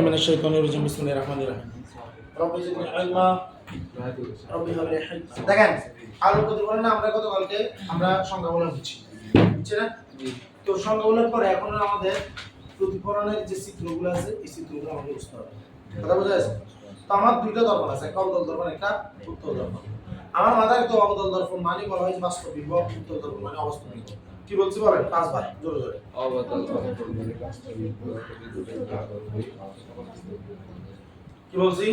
من الشيطان الرجيم بسم الله الرحمن الرحيم رب زدني علما رب هب لي حلما দেখেন আলোর প্রতিফলনে আমরা গতকালকে আমরা সংখ্যা বলা হচ্ছে বুঝছি না তো সংখ্যা বলার পরে এখন আমাদের প্রতিফলনের যে চিত্রগুলো আছে এই চিত্রগুলো আমাকে বুঝতে হবে কথা বোঝা যাচ্ছে তো আমার দুইটা দর্পণ আছে একটা অবতল দর্পণ একটা উত্তল দর্পণ আমার মাথায় তো অবতল দর্পণ মানে বলা হয় বাস্তব বিভব উত্তল দর্পণ মানে অবস্থা বিভব কি বলছি বলেন? পাঁচবার জোরে জোরে। কি বলছি?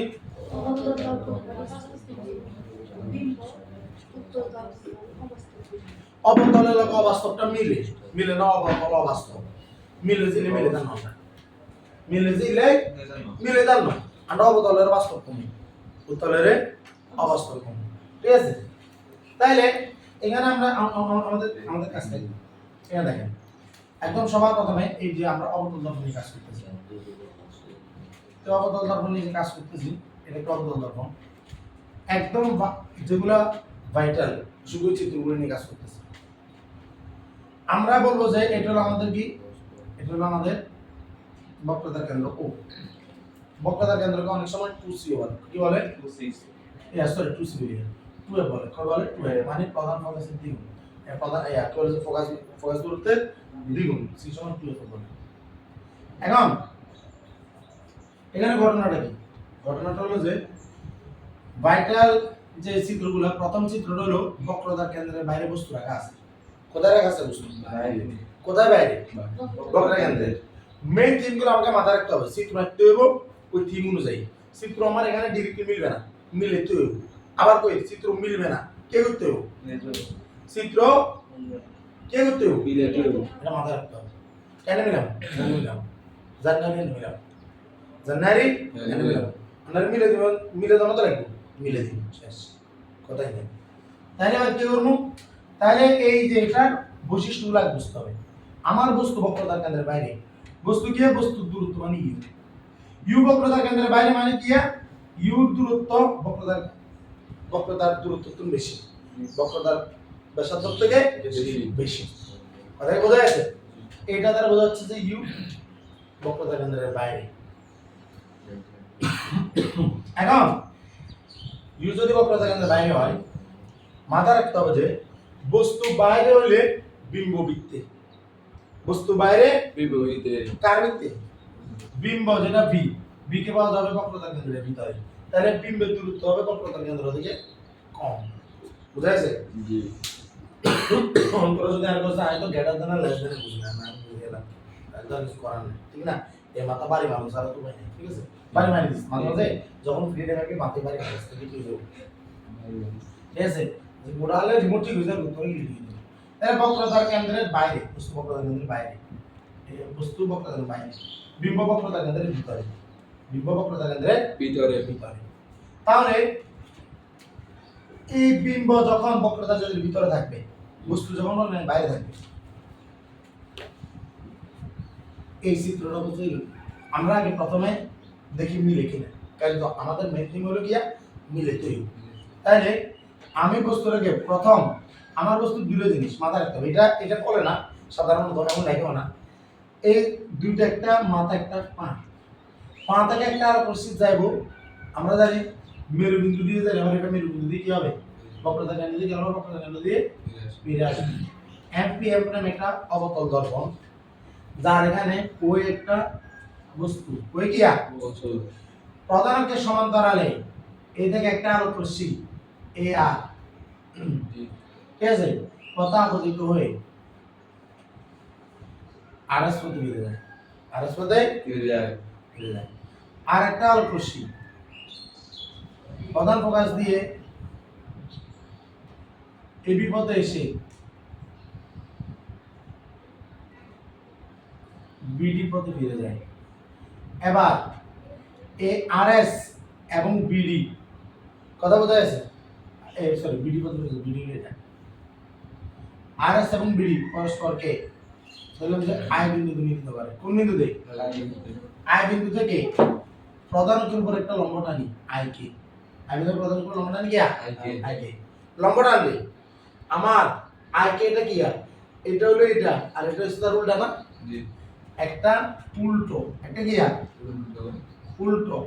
অবতলের লোক অবাস্তবটা মিলে। মিলে না অব- অবাস্তব। মিলে জিলে মিলে দেন মিলে জিলে মিলে দেন না আর অবতলের বাস্তব কম। উত্তলের অবাস্তব কম। ঠিক আছে? তাইলে এখানে আমরা আম- আম- আমাদের আমাদের কাছ এখানে দেখেন একদম সবার প্রথমে এই যে আমরা অবতল দর্পণ নিয়ে কাজ করতেছি। তো অবতল দর্পণ নিয়ে কাজ করতেছি এটা একটা অবতল দর্পণ। একদম যেগুলা ভাইটাল সেগুলো চিত্রগুলো নিয়ে কাজ করতেছি। আমরা বলব যে এটা হলো আমাদের কি? এটা হলো আমাদের বক্রতার কেন্দ্র ও। বক্রতার কেন্দ্রকে অনেক সময় টু সি বলে। কি বলে? সরি টু সি বলে। টু এ বলে। বলে? টু এ মানে প্রধান ফোকাসের এ প্রধান ফোকাস ফোকাস দূরত্বের দ্বিগুণ সি সমান টু এ এখন এখানে ঘটনাটা কি? ঘটনাটা হলো যে ভাইটাল যে চিত্রগুলো প্রথম চিত্রটা হলো বক্রতার কেন্দ্রের বাইরে বস্তু রাখা আছে। কোথায় রাখা আছে বস্তু? কোথায় বাইরে? বক্রতার কেন্দ্রে। মেইন থিমগুলো আমাকে মাথায় রাখতে হবে। চিত্র রাখতে হবে ওই থিম অনুযায়ী। চিত্র আমার এখানে ডিরেক্টলি মিলবে না। মিলে তো আবার কই? চিত্র মিলবে না। কে করতে হবে চিত্র কে করতে এটা মাথায় রাখতে হবে। কেন মিলাম কেন মিলাম জান্নারি মিলাম? জান্নারি? কেন মিলাম আপনার মিলে দিবেন মিলে দেওয়া তো লাগবে মিলে দিন শেষ। কথাই নেই। তাহলে এবার কি করব? তাহলে এই যে এটার বৈশিষ্ট্যগুলো বুঝতে হবে। আমার বস্তু বক্রতার কেন্দ্রের বাইরে। বস্তু কি? বস্তু দূরত্ব মানে ইউ। ইউ বক্রতার কেন্দ্রের বাইরে মানে কি ইউ দূরত্ব বক্রতার বক্রতার দূরত্ব তুমি বেশি। বক্রতার ব্যাসার্ধ থেকে বেশি। বেশি। বোঝা যাচ্ছে এটা দ্বারা বোঝা যাচ্ছে যে ইউ বক্রতার কেন্দ্রের বাইরে। এখন ইউ যদি বক্রতা কেন্দ্রের বাইরে হয় মাথা রাখতে হবে যে বস্তু বাইরে হলে বিম্ব বৃত্তে। বস্তু বাইরে বিম্ব কার বৃত্তে? বিম্ব যেটা ভি। ভি কে পাওয়া যাবে বক্রতা কেন্দ্রের ভিতরে। তাহলে বিম্বের দূরত্ব হবে বক্রতা কেন্দ্র থেকে কম। বুঝা গেছে? অন্তর যদি আর কথা আয় তো গেটার দেনা লেস দেনা বুঝি না আমি বুঝে গেলাম একদম কিছু করার নেই। ঠিক না? এই মাথা বাড়ি মানুষ আর তো নেই। ঠিক আছে? বাড়ি মারি দিস। মাঝে মাঝে যখন ফ্রি থাকে মাথায় বাড়ি মানুষ থেকে কি হয়ে ঠিক আছে? গোড়া হলে রিমোট ঠিক হয়ে যাবে তোরে কি দিয়ে তাহলে বক্রতার কেন্দ্রের বাইরে বস্তু বক্রতার কেন্দ্রের বাইরে। বস্তু বক্রতার বাইরে। বিম্ব বক্রতার কেন্দ্রের ভিতরে। বিম্ব বক্রতার কেন্দ্রের ভিতরে। তাহলে এই বিম্ব যখন বক্রতা যদি ভিতরে থাকবে, বস্তু যখন বাইরে থাকবে, এই চিত্রটা বুঝতে আমরা আগে প্রথমে দেখি মিলে কিনা, কারণ আমাদের মেন হলো গিয়া মিলে তৈরি তাহলে আমি বস্তুটাকে প্রথম আমার বস্তু দুটো জিনিস মাথা রাখতে হবে। এটা এটা করে না, সাধারণত এমন লাগেও না? এই দুইটা একটা, মাথা একটা, পা। পা থেকে একটা আর পরিস্থিতি যাইব, আমরা জানি মেরুবিন্দু দিয়ে জানি আমার এটা মেরুবিন্দু দিয়ে কি হবে? বক্রতা কেন্দ্র দিয়ে গেল বক্রতা কেন্দ্র দিয়ে ফিরে আসবে। এমপিএফ নামে একটা অবতল দর্পণ যার এখানে ওই একটা বস্তু। ওই কি প্রধান অক্ষের সমান্তরালে এই থেকে একটা আলোক রশ্মি এ আর। ঠিক আছে? পতাপতিত হয়ে আর এস পথে ফিরে যায়। আর এস পথে ফিরে যায়। আর একটা আলোক রশ্মি প্রধান ফোকাস দিয়ে এই বিপদে এসে বিডি পথে ফিরে যায়। এবার এ আর এস এবং বিডি কথা বোঝা এ সরি বিডি পথে ফিরে বিডি এটা আর এস এবং বিডি পরস্পরকে যে আয় বিন্দু নিতে পারে। কোন বিন্দু দেয় আয় বিন্দু থেকে প্রধান উপর একটা লম্ব টানি আয় কে আয় বিন্দু প্রধান উপর লম্ব টানি কি আয় কে। আয় কে। লম্ব টানবে আমার আয় কে এটা কি আর? এটা হলো এটা আর এটা হচ্ছে তার উল্টা না একটা উল্টো। একটা কি আর? উল্টো।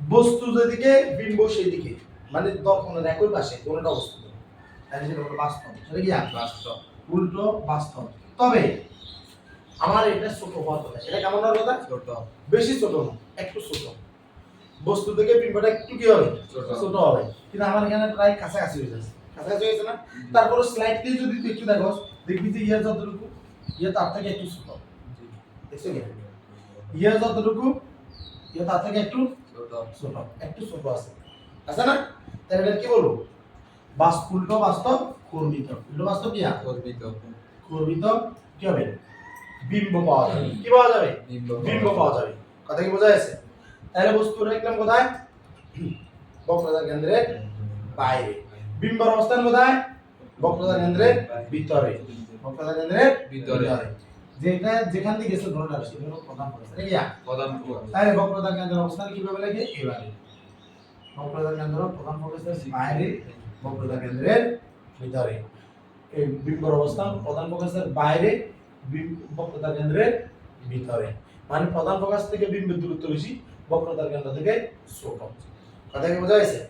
বস্তু যেদিকে বিম্ব সেই দিকে মানে দর্পণের একই পাশে কোনটা অবস্থিত। তাহলে সেটা হলো বাস্তব। সেটা কি আর? বাস্তব। উল্টো বাস্তব। তবে আমার এটা ছোট হওয়ার কথা। এটা কেমন হওয়ার কথা? ছোট। বেশি ছোট না একটু ছোট। বস্তু থেকে বিম্বটা একটু কি হবে। ছোট হবে। কিন্তু আমার এখানে প্রায় কাছাকাছি হয়ে যাচ্ছে কাছাকাছি হয়েছে না? তারপরে স্লাইডলি যদি তুই একটু দেখো দেখবি যে ইয়ার যতটুকু ইয়ে তার থেকে একটু ছোট। দেখছ কি? ইয়ে যতটুকু ইয়ে তার থেকে একটু ছোট। একটু ছোট আছে। আছে না? তাহলে কি বলব? বাস উল্টো বাস্তব কর্মিত। উল্টো বাস্তব কি? গর্বিত কর্মিত। কি হবে? বিম্ব পাওয়া যাবে। কি পাওয়া যাবে? বিম্ব বিম্ব পাওয়া যাবে। কথা কি বোঝা যাচ্ছে? তাহলে বস্তু রাখলাম কোথায়? বক্রতার কেন্দ্রের বাইরে। বিম্বর অবস্থান কোথায়? বক্রতার কেন্দ্রের ভিতরে। বক্রতার কেন্দ্রের ভিতরে। যেটা যেখান থেকে গেছে ধরনের আসে প্রধান প্রধান তাহলে বক্রতার কেন্দ্রের অবস্থান কীভাবে লাগে? এবারে। বক্রতার কেন্দ্র প্রধান ফোকাসের বাইরে। বক্রতার কেন্দ্রের ভিতরে। এই বিম্বর অবস্থান প্রধান ফোকাসের বাইরে। বক্রতার কেন্দ্রের ভিতরে। মানে প্রধান ফোকাস থেকে বিম্বের দূরত্ব বেশি। বক্রতার কেন্দ্র থেকে ছোট কথা কি বোঝা গেছে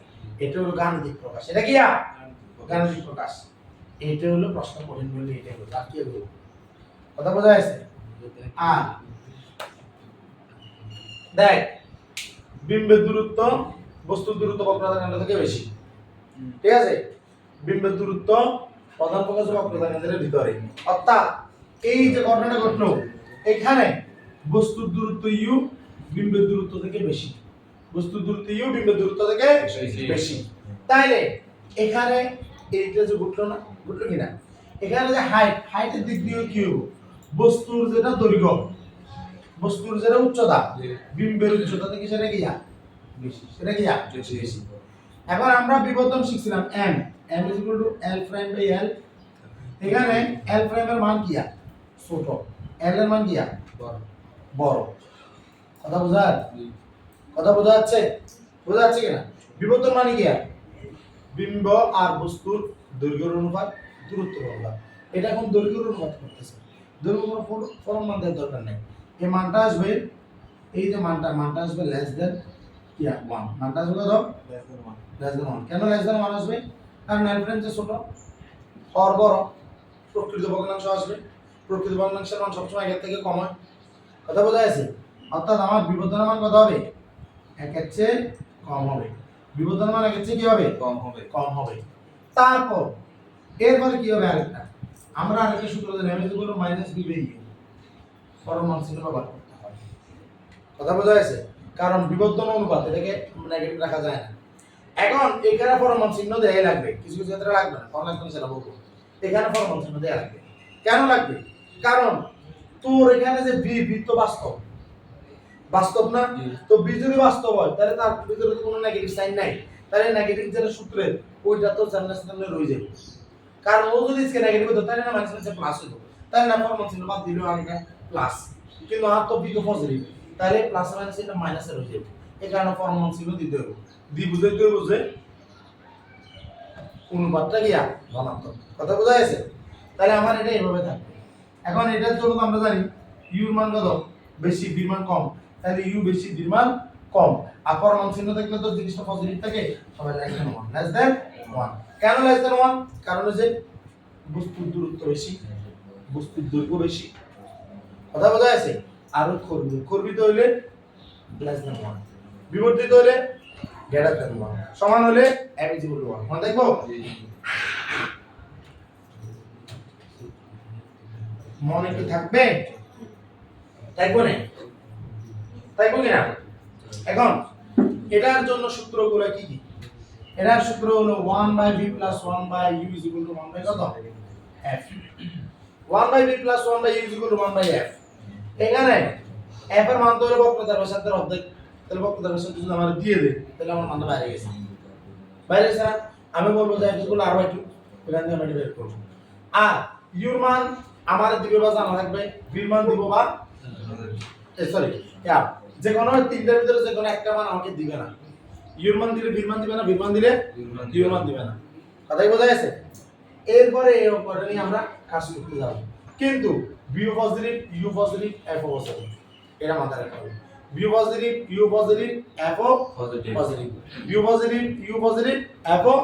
এটা হলো গাণিতিক প্রকাশ। এটা কি গাণিতিক প্রকাশ। এটা হলো প্রশ্ন কঠিন বলে এটা হলো। আর কি হলো কথা বোঝা গেছে আর। দেখ বিম্বের দূরত্ব বস্তুর দূরত্ব বক্রতার কেন্দ্র থেকে বেশি। ঠিক আছে? বিম্বের দূরত্ব প্রধান ফোকাস বক্রতার কেন্দ্রের ভিতরে। অর্থাৎ এই যে ঘটনাটা ঘটলো এখানে বস্তুর দূরত্ব ইউ বিম্বের দূরত্ব থেকে বেশি। বস্তু দূরত্ব ইউ বিম্বের দূরত্ব থেকে বেশি। তাইলে এখানে এইটা যে ঘটলো না ঘটলো কিনা? এখানে যে হাইট হাইটের দিক দিয়ে কি হব বস্তুর যেটা দৈর্ঘ্য বস্তুর যেটা উচ্চতা বিম্বের উচ্চতা থেকে সেটা কি যা? বেশি। সেটা কি যা? বেশি। বেশি। এখন আমরা বিবর্তন শিখছিলাম m is equal to l prime by l এখানে l prime এর মান কি? ছোট। l এর মান কি আর? বড়। কথা বোঝা কথা বোঝা যাচ্ছে? বোঝা যাচ্ছে কিনা? বিবর্তন মানে কি? বিম্ব আর বস্তুর দৈর্ঘ্যের অনুপাত দূরত্বের অনুপাত। এটা এখন দৈর্ঘ্যের অনুপাত করতেছে? দৈর্ঘ্য কোনো ফর- ফরম মান দেওয়ার দরকার নেই। এই মানটা আসবে এই যে মানটা মানটা আসবে লেস দেন কি ওয়ান মানটা আসবে কত? লেস দেন ওয়ান কেন লেস দেন ওয়ান আসবে? কারণ এলফ্রেন্স ছোট। হর বড় প্রকৃত ভগ্নাংশ আসবে। প্রকৃত ভগ্নাংশের মান সবসময় একের থেকে কম হয়। কথা বোঝা যাচ্ছে অর্থাৎ আমার বিবর্তনের মান কত হবে? একের চেয়ে কম হবে। বিবর্তনের মান একের চেয়ে কি হবে? কম হবে। কম হবে। তারপর এরপরে কি হবে আরেকটা? আমরা আরেকটা সূত্র জানি আমি যেগুলো মাইনাস বি বাই ইউ পরমাণু চিহ্ন ব্যবহার করতে হয়। কথা বোঝা গেছে? কারণ বিবর্তন অনুপাত এটাকে নেগেটিভ রাখা যায় না। এখন এখানে পরমাণু চিহ্ন দেয়াই লাগবে। কিছু কিছু ক্ষেত্রে লাগবে না। কোন লাগবে সেটা বলব এখানে পরমাণু চিহ্ন দেয়া লাগবে। কেন লাগবে? কারণ তোর এখানে যে বি বৃত্ত বাস্তব। বাস্তব না? তো বি যদি বাস্তব হয়। তাহলে তার ভিতরে কোনো নেগেটিভ সাইন নাই। তাহলে নেগেটিভ যেটা সূত্রে ওইটা তো জানলে সামনে রয়ে যাবে। কারণ ও যদি ইসকে নেগেটিভ হতো তাহলে না মাইনাস মাইনাসে প্লাস হতো তাহলে না ফরমাল ছিল বাদ দিলেও আগে প্লাস কিন্তু আর তো বি তো পজিটিভ তাহলে প্লাস মাইনাস এটা মাইনাসে রয়ে যাবে। এই কারণে ফরমাল ছিল দিতে হবে দি বুঝাইতে হবে যে অনুপাতটা গিয়া ধনাত্মক। কথা বোঝা গেছে? তাহলে আমার এটা এইভাবে থাকবে। এখন এটার জন্য আমরা জানি ইউর মান কত? বেশি বির মান কম। তাহলে ইউ বেশি বির মান কম। আর পরমাণু চিহ্ন থাকলে তো জিনিসটা পজিটিভ থাকে। সবাই less than one less than one কেন লেস দেন ওয়ান কারণ হচ্ছে বস্তুর দূরত্ব বেশি বস্তুর দৈর্ঘ্য বেশি। কথা বোঝা আছে আর করবি করবিত হইলে লেস দেন ওয়ান বিবর্তিত হইলে গ্রেটার দেন ওয়ান সমান হলে টু ওয়ান মনে দেখব মনে কি থাকবে? থাকব না। থাকব কিনা এখন, এটার জন্য সূত্রগুলো কি কি? এটার সূত্র হলো 1 by V plus 1 by U is equal to 1 by কত? F 1 by V plus 1 by U is equal to 1 by F এখানে এফ এর মান তো হলো বক্রতার ব্যাসার্ধের অর্ধেক। তাহলে বক্রতার ব্যাসার্ধ যদি আমার দিয়ে দেয়, তাহলে আমার মানটা বাইরে গেছে। বাইরে গেছে আমি বলব যে এফ ইকুয়াল আর বাই 2 এখান থেকে আমি বের করব। আর ইউর মান আমার দিবে বা জানা থাকবে বির মান দিব বা সরি যে কোনো তিনটার ভিতরে যে কোনো একটা মান আমাকে দিবে না। ইউর মান দিলে বির মান দিবে না বির মান দিলে ইউর মান দিবে না। কথাই বোঝা গেছে? এরপরে এই অঙ্কটা নিয়ে আমরা কাজ করতে যাব। কিন্তু V positive U positive F positive এটা মাথায় রাখতে হবে। u positive f ও Positive. Positive u positive u positive ও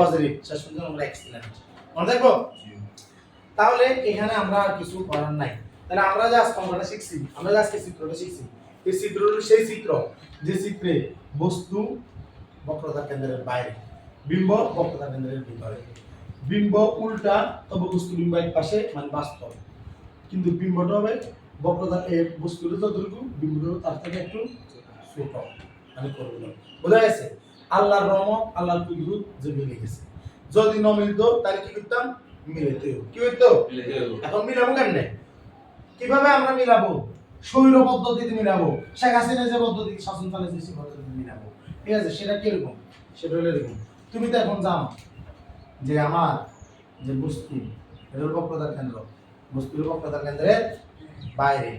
পজিটিভ শেষ পর্যন্ত আমরা এক্সিলেন্ট মনে থাকব? তাহলে এখানে আমরা আর কিছু করার নাই। তাহলে আমরা যে আজকে অঙ্কটা শিখছি। আমরা যে আজকে চিত্রটা শিখছি। এই চিত্র হলো সেই চিত্র যে চিত্রে বস্তু বক্রতা কেন্দ্রের বাইরে বিম্ব বক্রতা কেন্দ্রের ভিতরে। বিম্ব উল্টা তবে বস্তু বিম্ব এক পাশে মানে বাস্তব। কিন্তু বিম্বটা হবে বক্রতা এই বস্তুটা যতটুকু বিম্বটা তার থেকে একটু ছোট। মানে করব বোঝা গেছে? আল্লাহর রহমত আল্লাহর কুদরত যে মিলে গেছে। যদি ন মিলতো তাহলে কি করতাম? মিলেতে কি হইতো? এখন মিলাবো কেন কীভাবে আমরা মিলাবো? শৈল পদ্ধতিতে মিলাবো, শেখ হাসিনা যে পদ্ধতি শাসন চালাইছে সেই পদ্ধতিতে মিলাবো। ঠিক আছে, সেটা কীরকম? সেটা হলো এরকম। তুমি তো এখন জানো যে আমার যে বস্তু হলো বক্রতার কেন্দ্র। বস্তুর বক্রতার কেন্দ্রের বাইরে।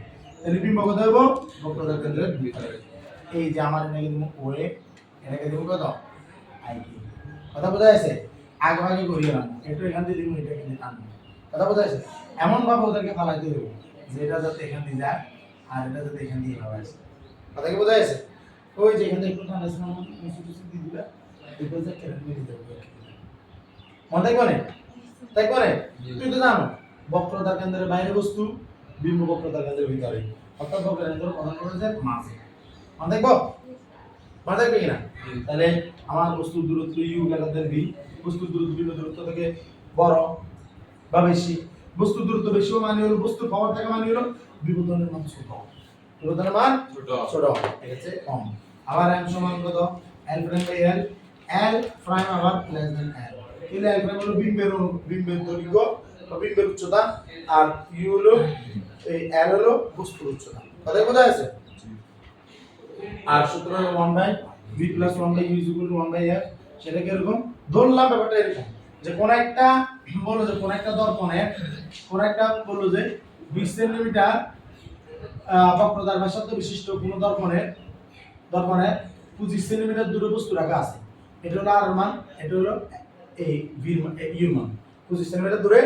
তাহলে বিম্ব কোথায় হইব? বক্রতার কেন্দ্রের ভিতরে। এই যে আমার এটাকে দিব ওয়ে এটাকে দিব কত? আইটি। কথা বোঝা যাচ্ছে আগে আগে করি গেলাম একটু এখান দিয়ে দিব এটা এখানে টানবো। কথা বোঝা যাচ্ছে এমন ভাবে ওদেরকে ফালাইতে হবে যে এটা যাতে এখান দিয়ে যায়। আর এটা যাতে এখান দিয়ে ভাবে আসে কথা কি বোঝা যাচ্ছে? ওই যে এখান থেকে একটু আছে না মুসি টুসি দিয়ে দিবা এরপর যে কেটে মেরে দেবে মনে থাকবে না থাকবে না তুই তো জানো বক্রতার কেন্দ্রের বাইরে বস্তু বিম্ব বক্রতার কেন্দ্রের ভিতরে। অর্থাৎ বক্রতার কেন্দ্র প্রধান করেছে মাঝে। মনে থাকব মনে থাকবে কিনা? তাহলে আমার বস্তুর দূরত্ব ইউ গেলাদের ভি। বস্তুর দূরত্ব বিভিন্ন দূরত্ব থেকে বড় বা বেশি। বস্তুর দূরত্ব বেশি মানে হলো বস্তুর পাওয়ার থেকে মানে হলো বিবর্তনের মান ছোট। বিবর্তনের মান ছোট। ছোট। ঠিক আছে? কম। আবার এম সমান কত? L prime by L L prime আবার less than L L L prime হলো বিম্বের বিম্বের দৈর্ঘ্য বা বিম্বের উচ্চতা। আর ইউ হলো এই এল হলো বস্তুর উচ্চতা। কথা বোঝা যাচ্ছে আর সুতরাং one by V plus one by U equal one by F সেটা কীরকম ধরলাম ব্যাপারটা এরকম। যে কোন একটা বলো যে কোন একটা দর্পণে কোন একটা বলল যে বিশ সেন্টিমিটার বক্রতার ব্যাসার্ধ বিশিষ্ট কোন দর্পণের দর্পণে পঁচিশ সেন্টিমিটার দূরে বস্তু রাখা আছে। এটা হলো আর মান এটা হলো এই ভির মান ইউর মান পঁচিশ সেন্টিমিটার দূরে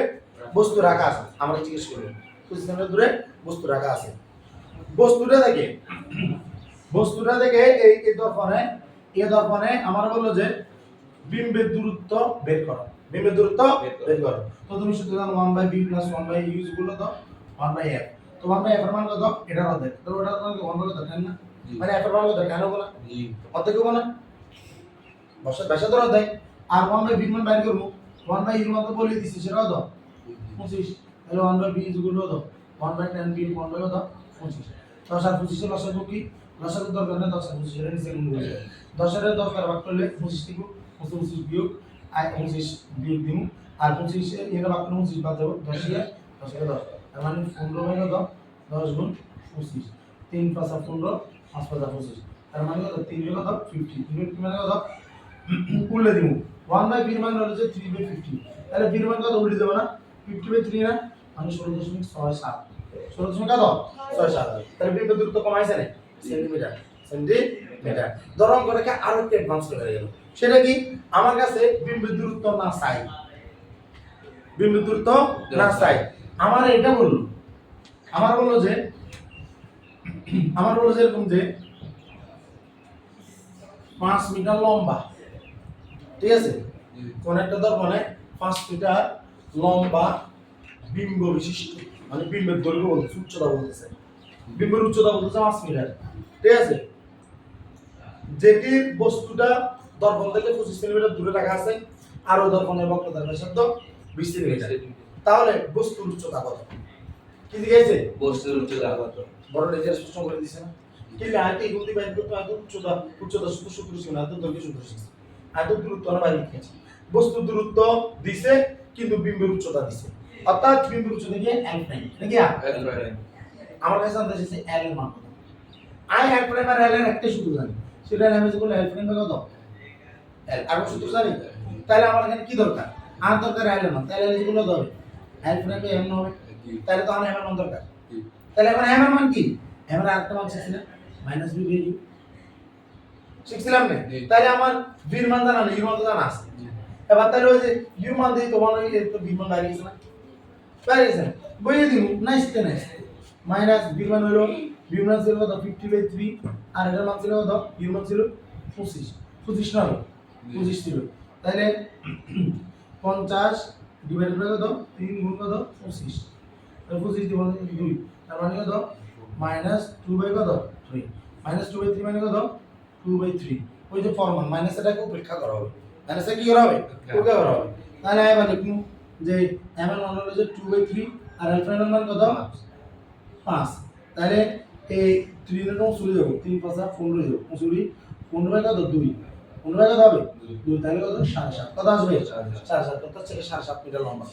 বস্তু রাখা আছে। আমরা জিজ্ঞেস করব পঁচিশ সেন্টিমিটার দূরে বস্তু রাখা আছে। বস্তুটা দেখে বস্তুটা থেকে এই এই দর্পণে এই দর্পণে আমার বলল যে বিম্বের দূরত্ব বের করো। বিম্বের দূরত্ব বের করো। করো। তো তুমি জানো one by V plus one by ইউজগুলো তো ওয়ান বাই এফ তো ওয়ান বাই এফ এর মান কত? এটার অর্ধেক। তো ওটা তোমাকে ওয়ান বাই দরকার না? মানে এফ এর মান কত? কেন বলা অর্ধেক হব না? বসে অর্ধেক। আর ওয়ান বাই বি মান বাইর করব। ওয়ান বাই ইউর মান তো বলে দিছি সেটা কত? পঁচিশ। তাহলে ওয়ান বাই বি ইজগুলো কত? One by ten V one by কত? পঁচিশ। দশ আর পঁচিশে লসাগু কি? লসাগু দরকার দশ আর পঁচিশের নিচে গুণ করে দেবে। দশের দরকার ভাগ করলে পঁচিশ থেকে পঁচিশ পঁচিশ বিয়োগ আর পঁচিশ বিয়োগ দিব আর পঁচিশ এর ভাগ করলে পঁচিশ বাদ দেবো। দশ দশ দশ। তার মানে পনেরো বাই কত দশ গুণ পঁচিশ। তিন পাঁচ পনেরো, পাঁচ পাঁচ পঁচিশ। তার মানে কত? তিন কত? ফিফটি তিন বাই মানে কত? উল্লে দিব। ওয়ান বাই বির মান হলো থ্রি বাই ফিফটি তাহলে বির মান কত? উল্টে দেবো না। ফিফটি বাই থ্রি না? মানে ষোলো দশমিক ছয় সাত। ষোলো দশমিক কত? ছয় সাত। তাহলে বিম্বের দূরত্ব কমাইছে না? সেন্টিমিটার সেন্টিমিটার ধরন করে কি আরও একটু অ্যাডভান্স করে গেল সেটা কি? আমার কাছে বিম্বের দূরত্ব না চাই। বিম্বের দূরত্ব না চাই। আমার এটা বলল। আমার বলল যে, আমার বলল যে এরকম যে, পাঁচ মিটার লম্বা। ঠিক আছে? কোন একটা দর্পণে পাঁচ মিটার লম্বা বিম্ব বিশিষ্ট মানে বিম্বের দৈর্ঘ্য বলতেছে উচ্চতা বলতেছে। বিম্বের উচ্চতা বলতেছে পাঁচ মিটার। ঠিক আছে? যেটির বস্তুটা দর্পণ থেকে পঁচিশ সেন্টিমিটার দূরে রাখা আছে, আর ওই দর্পণের বক্রতার ব্যাসার্ধ বিশ সেন্টিমিটার তাহলে বস্তুর উচ্চতা কত? কি দিয়েছে বস্তুর উচ্চতা কত? বড় লেজার স্পষ্ট করে দিছে না? কিন্তু আয়তে গুণটি বাইর করতে এত উচ্চতা উচ্চতা শুধু সূত্র ছিল না এত দৈর্ঘ্য সূত্র ছিল এত দূরত্ব না বাইরে লিখেছে বস্তু দূরত্ব দিছে কিন্তু বিম্বের উচ্চতা দিছে। অর্থাৎ বিম্বের উচ্চতা কি? এল প্রাইম নাকি আমার কাছে জানতে চাইছে এল এর মান আই এল প্রাইম আর এল এর একটা সূত্র জানি। সেটা আমি যে বলে এল প্রাইম কত? এল আর সূত্র জানি? তাহলে আমার এখানে কি দরকার? আর দরকার এল এর মান। তাহলে এল যেগুলো ধরে এল প্রাইম এম হবে। তাহলে তো আমার এম মান দরকার। তাহলে এখন এম মান কি? এম আরেকটা মান শিখছিলাম মাইনাস বি ভ্যালু শিখছিলাম না? তাহলে আমার বির মান জানা ইউর মান জানা আছে। এবার তাহলে ওই যে ইউ মান দিয়ে তোমার ওই তো বি মান বাইরে গেছে না? বাইরে গেছে বইয়ে দিব নাইস তে নাইস মাইনাস বি মান হলো বির মান ছিল কত? ফিফটি বাই থ্রি আর এটার মান ছিল কত? বির মান ছিল পঁচিশ। পঁচিশ না হলো? পঁচিশ ছিল। তাহলে পঞ্চাশ পঁচিশ। পঁচিশ দুই। তার মানে মাইনাস টু বাই কত? Three minus two by three মানে টু বাই থ্রি ওই যে ফর্মান, মাইনাস এটাকে করা হবে। মাইনাসে কি করা হবে? উপেক্ষা করা হবে। তাহলে যে এম এর মান যে টু বাই থ্রি আর আলফা এর মান কত? পাঁচ। তাহলে এই থ্রি রকম চলে যাব। তিন পাঁচা পনেরো যাব। পনেরো কত? দুই। পনেরো হবে? দুই, তাহলে কত? সাড়ে সাত। কত আসবে? সাড়ে সাত। কত হচ্ছে সাড়ে সাত মিটার লম্বা।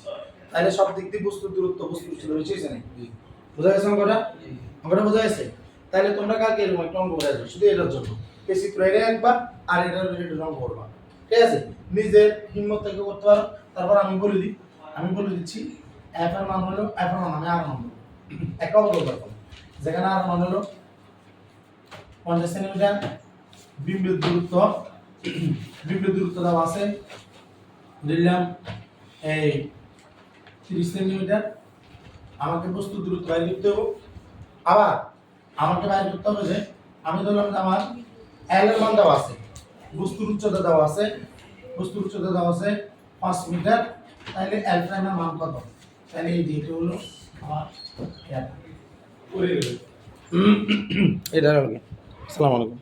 তাহলে সব দিক দিয়ে বস্তুর দূরত্ব, বস্তুর ছিল হয়েছে নাকি বোঝা গেছে অঙ্কটা? অঙ্কটা বোঝা গেছে? তাহলে তোমরা কালকে এরকম একটা অঙ্ক যাবে শুধু এটার জন্য। বেশি প্রাইডে একবার আর এটার রিলেটেড অঙ্ক করবা। ঠিক আছে? নিজের হিম্মত থেকে করতে পারো। তারপর আমি বলে দিই, আমি বলে দিচ্ছি এর মান হলো এর মান আমি আর মান। একটা করব যেখানে আর মান হলো পঞ্চাশ সেন্টিমিটার বিম্বের দূরত্ব বিম্বের দূরত্ব দেওয়া আছে। দিলাম এই তিরিশ সেন্টিমিটার। আমাকে বস্তু দূরত্ব বাইর করতে হবে। আবার আমাকে বাইর করতে হবে যে আমি ধরলাম আমার এল এর মান দেওয়া আছে। বস্তুর উচ্চতা দেওয়া আছে। বস্তুর উচ্চতা দেওয়া আছে পাঁচ মিটার। তাহলে এল প্রাইমের মান কত? তাহলে এই দিকে হলো আমার এটা এটা আসসালামু আলাইকুম।